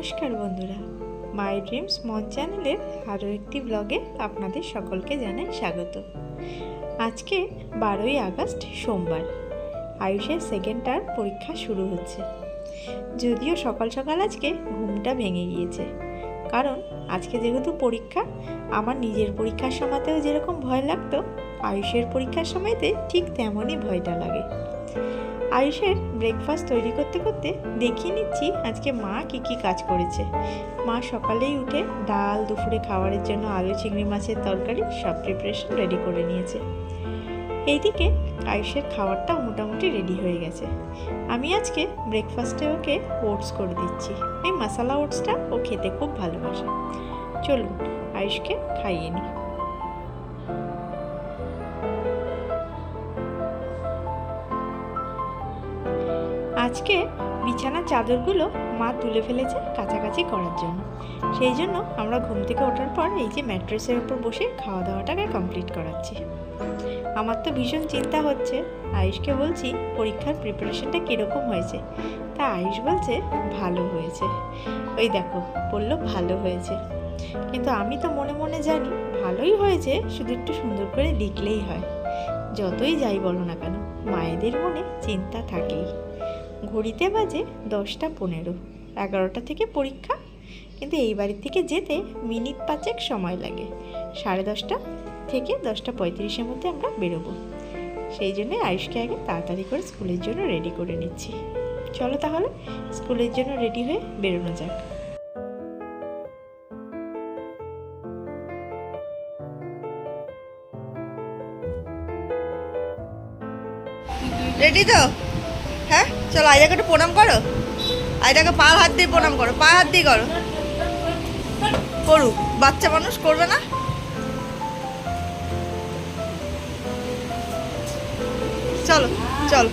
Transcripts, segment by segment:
নমস্কার বন্ধুরা। মাই ড্রিমস মন চ্যানেলের আরও একটি ব্লগে আপনাদের সকলকে জানাই স্বাগত। আজকে বারোই আগস্ট, সোমবার। আয়ুষের সেকেন্ড টার্ম পরীক্ষা শুরু হচ্ছে। যদিও সকাল সকাল আজকে ঘুমটা ভেঙে গিয়েছে। কারণ আজকে যেহেতু পরীক্ষা, আমার নিজের পরীক্ষার সময়তেও যেরকম ভয় লাগতো, আয়ুষের পরীক্ষার সময়তে ঠিক তেমনই ভয়টা লাগে। আয়ুষের ব্রেকফাস্ট তৈরি করতে করতে দেখিয়ে নিচ্ছি আজকে মা কি কি কাজ করেছে। মা সকালেই উঠে ডাল, দুপুরে খাবারের জন্য আলু, চিংড়ি মাছের তরকারি, সব প্রিপারেশন রেডি করে নিয়েছে। এইদিকে আয়ুষের খাবারটা মোটামুটি রেডি হয়ে গেছে। আমি আজকে ব্রেকফাস্টে ওকে ওটস করে দিচ্ছি। এই মশালা ওটসটা ও খেতে খুব ভালোবাসে। চলুন, আয়ুষকে খাইয়ে নিই। আজকে বিছানার চাদরগুলো মা তুলে ফেলেছে কাছাকাছি করার জন্য। সেই জন্য আমরা ঘুম থেকে ওঠার পর এই যে ম্যাট্রেসের উপর বসে খাওয়া দাওয়াটাকে কমপ্লিট করাচ্ছি। আমার তো ভীষণ চিন্তা হচ্ছে, আয়ুষকে বলছি পরীক্ষার প্রিপারেশনটা কীরকম হয়েছে? তা আয়ুষ বলছে ভালো হয়েছে। ওই দেখো, বলল ভালো হয়েছে। কিন্তু আমি তো মনে মনে জানি ভালোই হয়েছে, শুধু একটু সুন্দর করে লিখলেই হয়। যতই যাই বলো না কেন, মায়েদের মনে চিন্তা থাকেই। ঘড়িতে বাজে দশটা পনেরো। এগারোটা থেকে পরীক্ষা। কিন্তু এই বাড়ির থেকে যেতে মিনিট পাঁচেক সময় লাগে। সাড়ে দশটা থেকে দশটা পঁয়ত্রিশের মধ্যে আমরা বেরোবো। সেই জন্য আয়ুষকে আগে তাড়াতাড়ি করে স্কুলের জন্য রেডি করে নিচ্ছি। চলো তাহলে স্কুলের জন্য রেডি হয়ে বেরোনো যাক। রেডি তো? হ্যাঁ চলো আইদাকে একটু প্রণাম করো। আইদাকে পা হাত দিয়ে প্রণাম করো পা হাত দিয়ে করো। করুক বাচ্চা মানুষ করবে না? চলো চলো।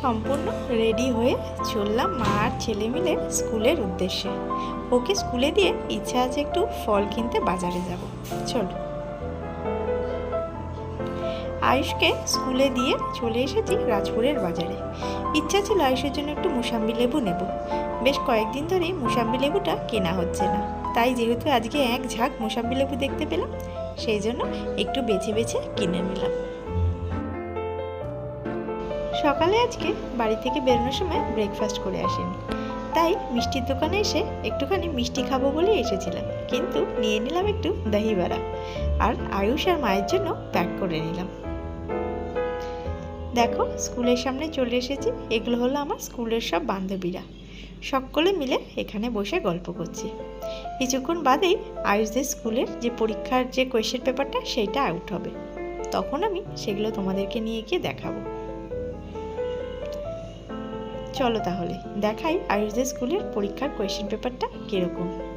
সম্পূর্ণ রেডি হয়ে চললাম মা আর ছেলে মিলে স্কুলের উদ্দেশ্যে। ওকে স্কুলে দিয়ে ইচ্ছা আছে একটু ফল কিনতে বাজারে যাব। চলো। আয়ুষকে স্কুলে দিয়ে চলে এসেছি রাজপুরের বাজারে। ইচ্ছা ছিল আয়ুষের জন্য একটু মুসাম্বি লেবু নেব। বেশ কয়েকদিন ধরেই মুসাম্বি লেবুটা কেনা হচ্ছে না। তাই যেহেতু আজকে এক ঝাঁক মুসাম্বি লেবু দেখতে পেলাম, সেই জন্য একটু বেছে বেছে কিনে নিলাম। সকালে আজকে বাড়ি থেকে বেরোনোর সময় ব্রেকফাস্ট করে আসেনি। তাই মিষ্টির দোকানে এসে একটুখানি মিষ্টি খাব বলে এসেছিলাম। কিন্তু নিয়ে নিলাম একটু দহি বড়া আর আয়ুষ আর মায়ের জন্য প্যাক করে নিলাম। দেখো, স্কুলের সামনে চলে এসেছি। এগুলো হলো আমার স্কুলের সব বান্ধবীরা। সকলে মিলে এখানে বসে গল্প করছি। কিছুক্ষণ বাদেই আয়ুষদের স্কুলের যে পরীক্ষার যে কোয়েশ্চেন পেপারটা সেইটা আউট হবে। তখন আমি সেগুলো তোমাদেরকে নিয়ে গিয়ে দেখাবো। চলো তাহলে, দেখাই আয়ুষদের স্কুলের পরীক্ষার কোয়েশ্চেন পেপারটা কীরকম।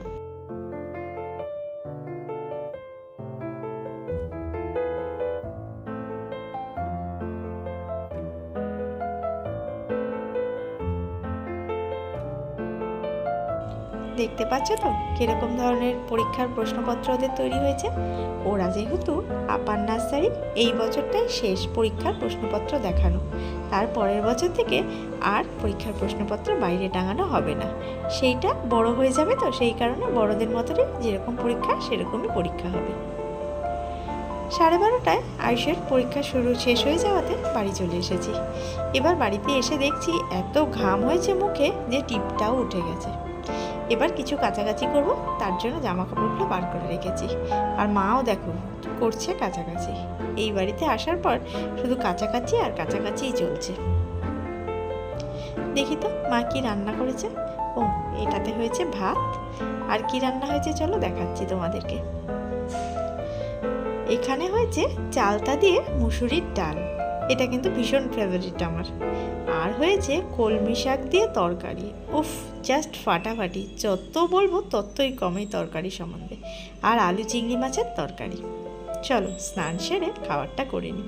দেখতে পাচ্ছ তো? কীরকম ধরনের পরীক্ষার প্রশ্নপত্র ওদের তৈরি হয়েছে? ওরা যেহেতু আপার নার্সারি, এই বছরটাই শেষ পরীক্ষার প্রশ্নপত্র দেখানো। তার পরের বছর থেকে আর পরীক্ষার প্রশ্নপত্র বাইরে টাঙানো হবে না। সেইটা বড় হয়ে যাবে তো, সেই কারণে বড়দের মতনই যেরকম পরীক্ষা, সেরকমই পরীক্ষা হবে। সাড়ে বারোটায় আয়ুষের পরীক্ষা শুরু শেষ হয়ে যাওয়াতে বাড়ি চলে এসেছি। এবার বাড়িতে এসে দেখছি এত ঘাম হয়েছে মুখে যে টিপটাও উঠে গেছে। এবার কিছু কাছাকাছি করব, তার জন্য জামা কাপড়গুলো বার করে রেখেছি। আর মাও দেখো, করছে কাছাকাছি। এই বাড়িতে আসার পর শুধু কাছাকাছি আর কাছাকাছিই চলছে। দেখি তো, মা কি রান্না করেছে? ও, এটাতে হয়েছে ভাত। আর কি রান্না হয়েছে চলো দেখাচ্ছি তোমাদেরকে। এখানে হয়েছে চালতা দিয়ে মুসুরির ডাল। এটা কিন্তু ভীষণ ফেভারিট আমার। আর হয়েছে কলমি শাক দিয়ে তরকারি। উফ জাস্ট ফাটাফাটি। যত বলব ততই কমই তরকারি সম্বন্ধে। আর আলু চিংড়ি মাছের তরকারি। চলো, স্নান সেরে খাবারটা করে নিই।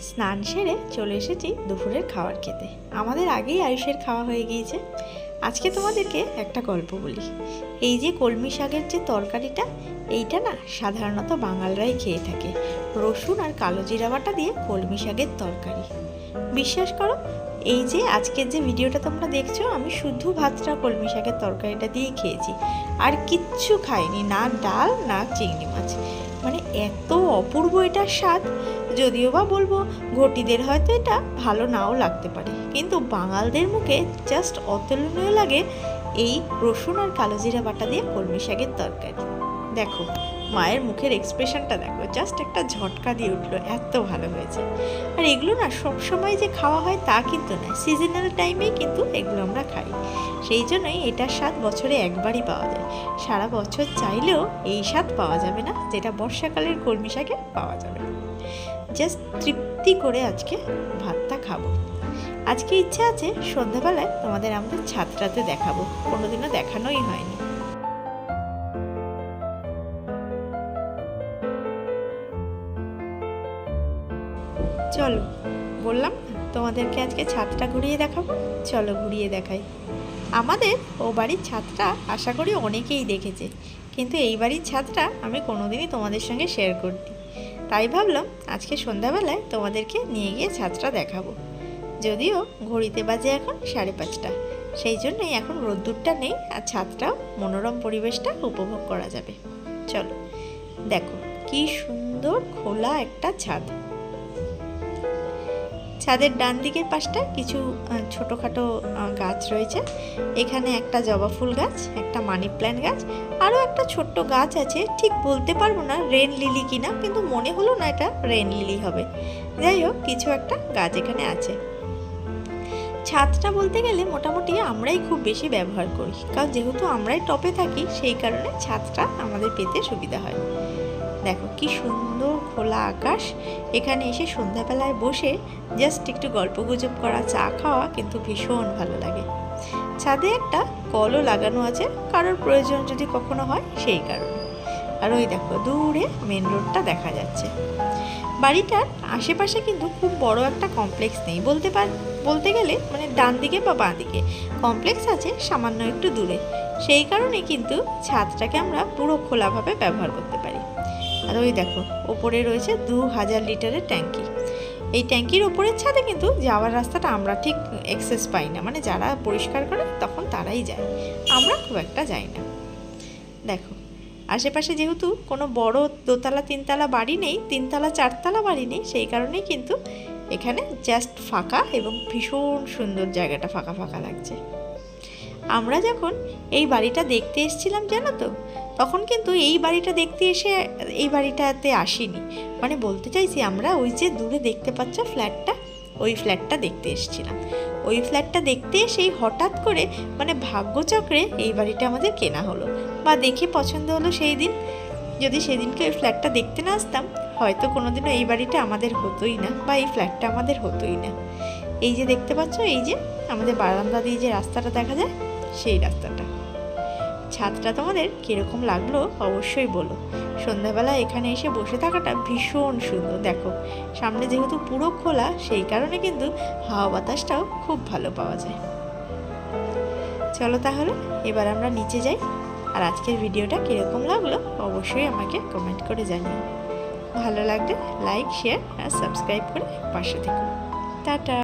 স্নান সেরে চলে এসেছি দুপুরের খাবার খেতে। আমাদের আগেই আয়ুষের খাওয়া হয়ে গিয়েছে। আজকে তোমাদেরকে একটা গল্প বলি। এই যে কলমি শাকের যে তরকারিটা এইটা না সাধারণত বাঙালরাই খেয়ে থাকে। রসুন আর কালো জিরা বাটা দিয়ে কলমি শাকের তরকারি। বিশ্বাস করো, এই যে আজকের যে ভিডিওটা তোমরা দেখছ, আমি শুধু ভাতটা কলমি শাকের তরকারিটা দিয়েই খেয়েছি। আর কিচ্ছু খাইনি, না ডাল, না চিংড়ি মাছ। মানে এত অপূর্ব এটার স্বাদ, যদিও বা বলব ঘটিদের হয়তো এটা ভালো নাও লাগতে পারে। কিন্তু বাঙালদের মুখে জাস্ট অতুলনীয় লাগে এই রসুন আর কালো জিরা বাটা দিয়ে কলমি শাকের তরকারি। দেখো, মায়ের মুখের এক্সপ্রেশনটা দেখো জাস্ট একটা ঝটকা দিয়ে উঠল, এত ভালো হয়েছে। আর এগুলো না সবসময় যে খাওয়া হয় তা কিন্তু না সিজনাল টাইমেই কিন্তু এগুলো আমরা খাই। সেই জন্যই এটার স্বাদ বছরে একবারই পাওয়া যায়। সারা বছর চাইলেও এই স্বাদ পাওয়া যাবে না, যেটা বর্ষাকালের কলমি শাকে পাওয়া যাবে। জাস্ট তৃপ্তি করে আজকে ভাতটা খাব। আজকে ইচ্ছে আছে সন্ধ্যাবেলায় তোমাদের আমাদের ছাত্রাতে দেখাবো, কোনোদিনও দেখানোই হয়নি। চলো, বললাম তোমাদেরকে আজকে ছাদটা ঘুরিয়ে দেখাবো। চলো ঘুরিয়ে দেখাই। আমাদের ও বাড়ির ছাদটা আশা করি অনেকেই দেখেছে, কিন্তু এই বাড়ির ছাদটা আমি কোনোদিনই তোমাদের সঙ্গে শেয়ার করতে। তাই ভাবলাম আজকে সন্ধ্যাবেলায় তোমাদেরকে নিয়ে গিয়ে ছাদটা দেখাবো। যদিও ঘড়িতে বাজে এখন সাড়ে পাঁচটা, সেই জন্যই এখন রোদ্দুরটা নেই আর ছাদটাও মনোরম পরিবেশটা উপভোগ করা যাবে। চলো, দেখো কি সুন্দর খোলা একটা ছাদ। ছাদের ডান দিকের পাশটা কিছু ছোটোখাটো গাছ রয়েছে। এখানে একটা জবা ফুল গাছ, একটা মানি প্ল্যান্ট গাছ আরও একটা ছোট্ট গাছ আছে। ঠিক বলতে পারব না রেন লিলি কিনা, কিন্তু মনে হলো না এটা রেন লিলি হবে। যাই হোক, কিছু একটা গাছ এখানে আছে। ছাদটা বলতে গেলে মোটামুটি আমরাই খুব বেশি ব্যবহার করি, কারণ যেহেতু আমরাই টপে থাকি, সেই কারণে ছাদটা আমাদের পেতে সুবিধা হয়। দেখো কি সুন্দর খোলা আকাশ। এখানে এসে সন্ধ্যাবেলায় বসে জাস্ট একটু গল্প গুজব করা, চা খাওয়া কিন্তু ভীষণ ভালো লাগে। ছাদে একটা কলও লাগানো আছে, কারোর প্রয়োজন যদি কখনো হয় সেই কারণে। আর ওই দেখো দূরে মেন রোডটা দেখা যাচ্ছে। বাড়িটার আশেপাশে কিন্তু খুব বড় একটা কমপ্লেক্স নেই বলতে পার, বলতে গেলে মানে ডান দিকে বা বাঁ দিকে। কমপ্লেক্স আছে সামান্য একটু দূরে। সেই কারণে কিন্তু ছাদটাকে আমরা পুরো খোলাভাবে ব্যবহার করতে পারি। আর ওই দেখো, ওপরে রয়েছে দু হাজার লিটারের ট্যাঙ্কি। এই ট্যাঙ্কির ওপরের ছাদে কিন্তু যাওয়ার রাস্তাটা আমরা ঠিক অ্যাক্সেস পাই না। মানে যারা পরিষ্কার করে তখন তারাই যায়। আমরা খুব একটা যাই না। দেখো, আশেপাশে যেহেতু কোনো বড় দোতলা, তিনতলা বাড়ি নেই, তিনতলা, চারতলা বাড়ি নেই, সেই কারণেই কিন্তু এখানে জাস্ট ফাঁকা এবং ভীষণ সুন্দর জায়গাটা ফাঁকা ফাঁকা লাগছে। আমরা যখন এই বাড়িটা দেখতে এসেছিলাম, জানো তো তখন কিন্তু এই বাড়িটা দেখতে এসে এই বাড়িটাতে আসিনি। মানে বলতে চাইছি আমরা ওই যে দূরে দেখতে পাচ্ছ ফ্ল্যাটটা, ওই ফ্ল্যাটটা দেখতে এসেছিলাম। ওই ফ্ল্যাটটা দেখতে এসেই হঠাৎ করে মানে ভাগ্যচক্রে এই বাড়িটা আমাদের কেনা হলো বা দেখে পছন্দ হলো সেই দিন। যদি সেদিনকে ওই ফ্ল্যাটটা দেখতে না আসতাম, হয়তো কোনোদিনও এই বাড়িটা আমাদের হতোই না বা এই ফ্ল্যাটটা আমাদের হতোই না। এই যে দেখতে পাচ্ছ, এই যে আমাদের বারান্দা দিয়ে যে রাস্তাটা দেখা যায়, সেই রাস্তাটা। ছাদটা তোমাদের কীরকম লাগল অবশ্যই বলো। সন্ধ্যাবেলা এখানে এসে বসে থাকাটা ভীষণ সুন্দর, দেখো। সামনে যেহেতু পুরো খোলা, সেই কারণে কিন্তু হাওয়া বাতাসটাও খুব ভালো পাওয়া যায়। চলো তাহলে, এবার আমরা নিচে যাই। আর আজকের ভিডিওটা কীরকম লাগল অবশ্যই আমাকে কমেন্ট করে জানিও। ভালো লাগলে লাইক শেয়ার আর সাবস্ক্রাইব করে পাশে থেকো। টাটা!